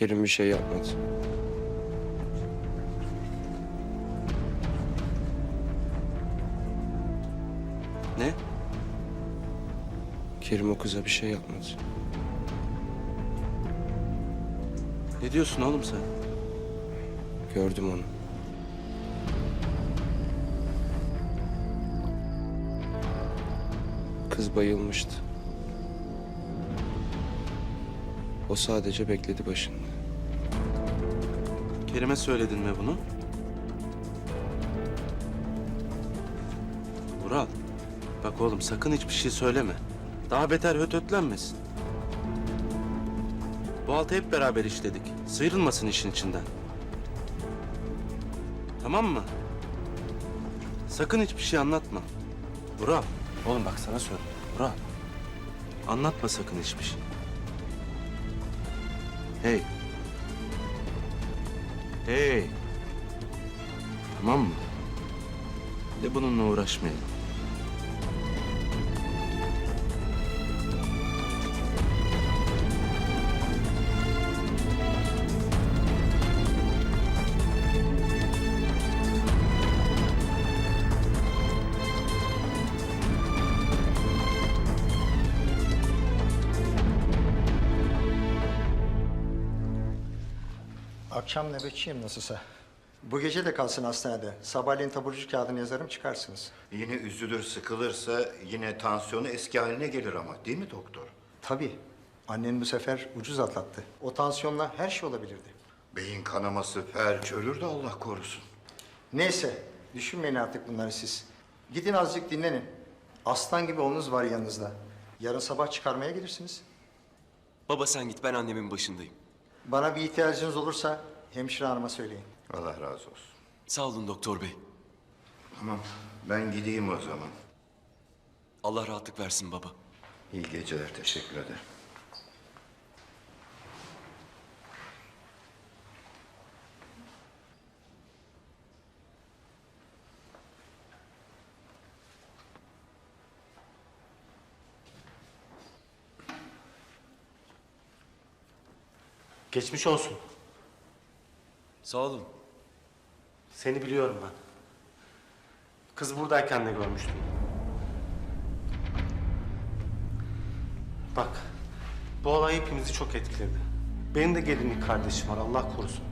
Kerim bir şey yapmadı. Ne? Kerim o kıza bir şey yapmadı. Ne diyorsun oğlum sen? Gördüm onu. Kız bayılmıştı. O sadece bekledi başında. Kerim'e söyledin mi bunu? Vural, bak oğlum sakın hiçbir şey söyleme. Daha beter hötötlenmesin. Bu altı hep beraber işledik. Sıyrılmasın işin içinden. Tamam mı? Sakın hiçbir şey anlatma. Vural, oğlum bak sana söyle. Vural, anlatma sakın hiçbir şey. Hey. Hey. Tamam mı? De bununla uğraşmayalım. Akşam nöbetçiyim nasılsa. Bu gece de kalsın hastanede. Sabahleyin taburcu kağıdını yazarım çıkarsınız. Yine üzülür, sıkılırsa yine tansiyonu eski haline gelir ama değil mi doktor? Tabii. Annen bu sefer ucuz atlattı. O tansiyonla her şey olabilirdi. Beyin kanaması, felç, ölür de Allah korusun. Neyse, düşünmeyin artık bunları siz. Gidin azıcık dinlenin. Aslan gibi oğlunuz var yanınızda. Yarın sabah çıkarmaya gelirsiniz. Baba sen git ben annemin başındayım. Bana bir ihtiyacınız olursa hemşire hanıma söyleyin. Allah razı olsun. Sağ olun doktor bey. Tamam, ben gideyim o zaman. Allah rahatlık versin baba. İyi geceler, teşekkür ederim. Geçmiş olsun. Sağ olun. Seni biliyorum ben. Kız buradayken de görmüştüm. Bak, bu olay hepimizi çok etkiledi. Benim de gelinlik kardeşim var, Allah korusun.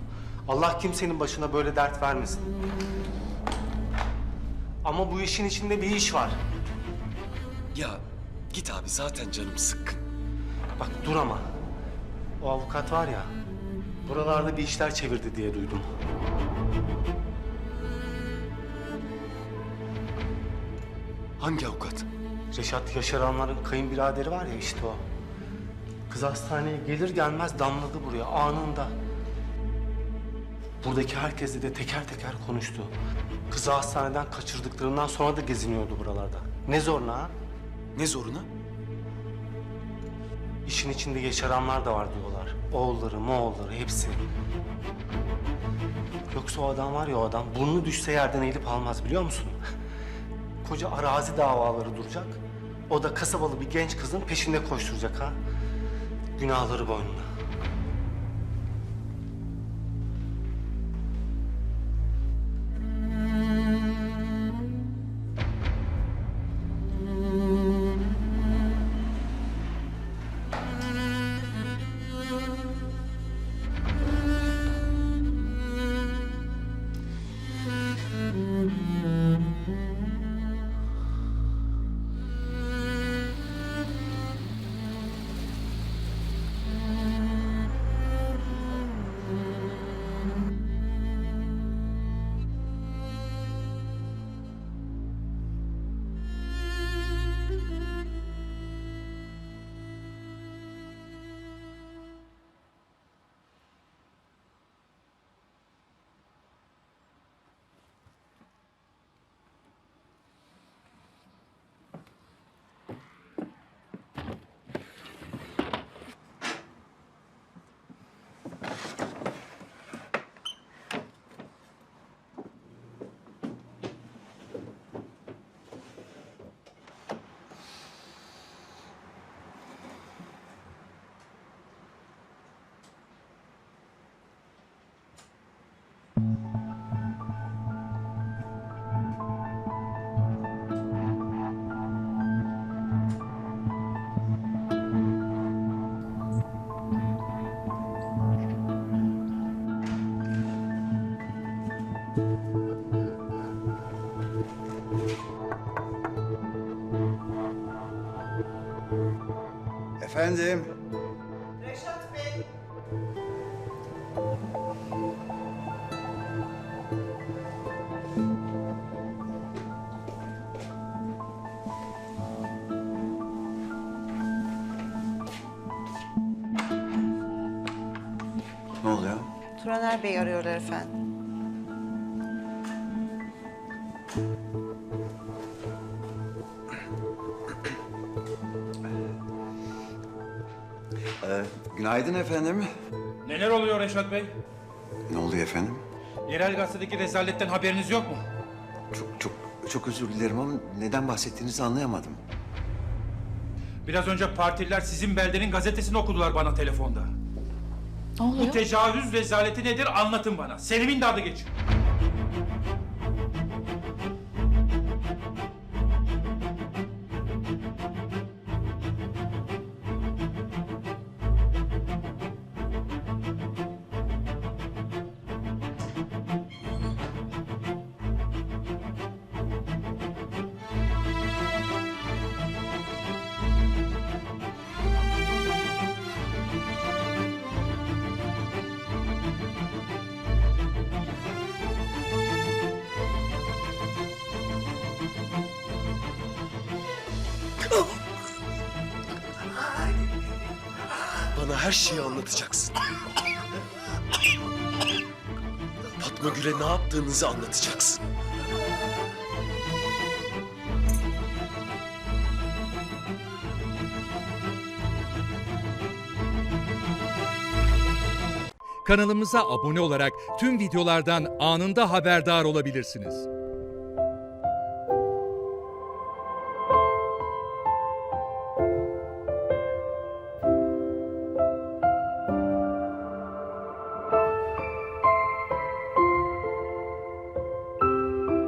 Allah kimsenin başına böyle dert vermesin. Ama bu işin içinde bir iş var. Ya git abi zaten canım sıkkın. Bak dur ama. O avukat var ya, buralarda bir işler çevirdi diye duydum. Hangi avukat? Reşat Yaşaranların kayınbiraderi var ya işte o. Kız hastaneye gelir gelmez damladı buraya anında. Buradaki herkesle de teker teker konuştu. Kızı hastaneden kaçırdıklarından sonra da geziniyordu buralarda. Ne zoruna ha? Ne zoruna? İşin içinde yaşaranlar da var diyorlar. Oğulları, moğulları hepsi. Yoksa o adam var ya o adam burnu düşse yerden eğilip almaz biliyor musun? Koca arazi davaları duracak. O da kasabalı bir genç kızın peşinde koşturacak ha. Günahları boynuna. Efendim? Reşat Bey. Ne oluyor? Turaner Bey arıyorlar efendim. Ee, günaydın efendim. Neler oluyor Reşat Bey? Ne oluyor efendim? Yerel gazetedeki rezaletten haberiniz yok mu? Çok çok çok özür dilerim ama neden bahsettiğinizi anlayamadım. Biraz önce partililer sizin beldenin gazetesini okudular bana telefonda. Ne oluyor? Bu tecavüz rezaleti nedir anlatın bana. Selim'in de adı geçiyor. Bana her şeyi anlatacaksın. Fatma Gül'e ne yaptığınızı anlatacaksın. Kanalımıza abone olarak tüm videolardan anında haberdar olabilirsiniz.